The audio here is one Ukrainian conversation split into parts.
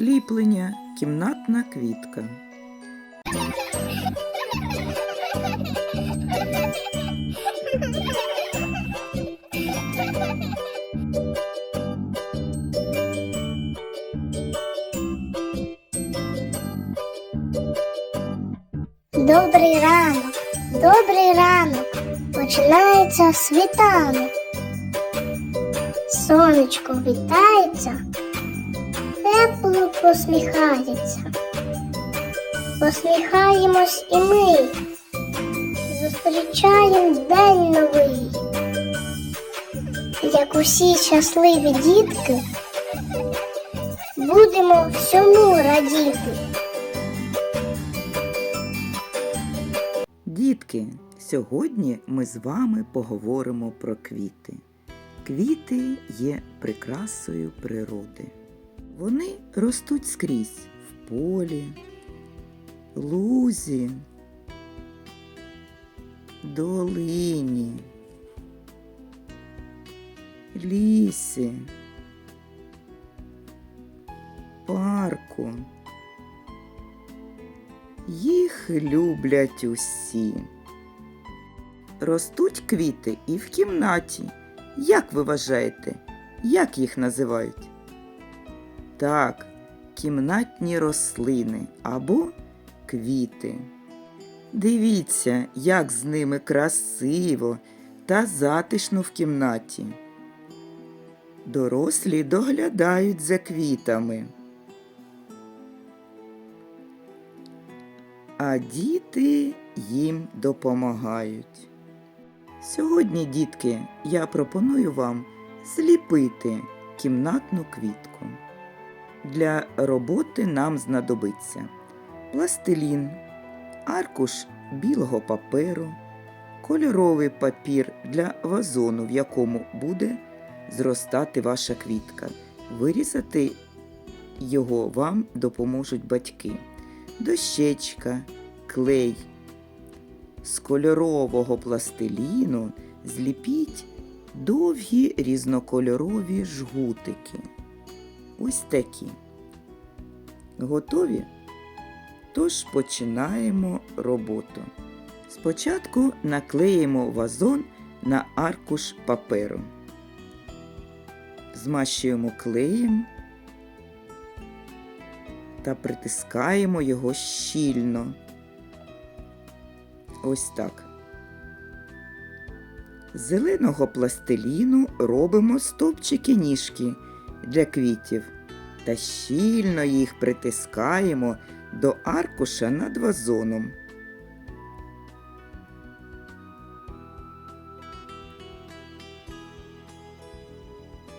Ліплення кімнатна квітка. Добрий ранок, добрий ранок, починається світанок. Сонечко вітається, тепло посміхається. Посміхаємось і ми, зустрічаємо день новий. Як усі щасливі дітки, будемо всьому радіти. Дітки, сьогодні ми з вами поговоримо про квіти. Квіти є прикрасою природи. Вони ростуть скрізь в полі, лузі, долині, лісі, парку. Їх люблять усі. Ростуть квіти і в кімнаті. Як ви вважаєте, як їх називають? Так, кімнатні рослини або квіти. Дивіться, як з ними красиво та затишно в кімнаті. Дорослі доглядають за квітами. а діти їм допомагають. Сьогодні, дітки, я пропоную вам зліпити кімнатну квітку. Для роботи нам знадобиться пластилін, аркуш білого паперу, кольоровий папір для вазону, в якому буде зростати ваша квітка. Вирізати його вам допоможуть батьки дощечка, клей. З кольорового пластиліну зліпіть довгі різнокольорові жгутики. Ось такі. Готові? Тож починаємо роботу. Спочатку наклеїмо вазон на аркуш паперу. Змащуємо клеєм та притискаємо його щільно. Ось так. Зеленого пластиліну робимо стовпчики ніжки для квітів та щільно їх притискаємо до аркуша над вазоном.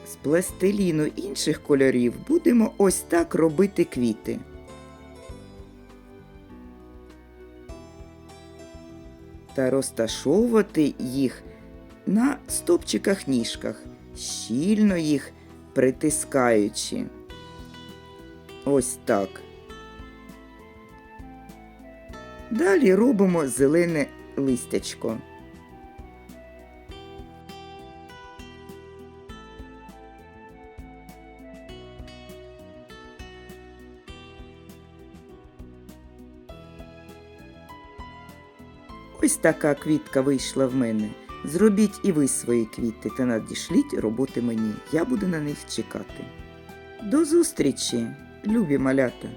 З пластиліну інших кольорів будемо ось так робити квіти. Та розташовувати їх на стопчиках ніжках, щільно їх притискаючи. Ось так. Далі робимо зелене листячко. Ось така квітка вийшла в мене. Зробіть і ви свої квіти та надішліть роботи мені. Я буду на них чекати. До зустрічі, любі малята!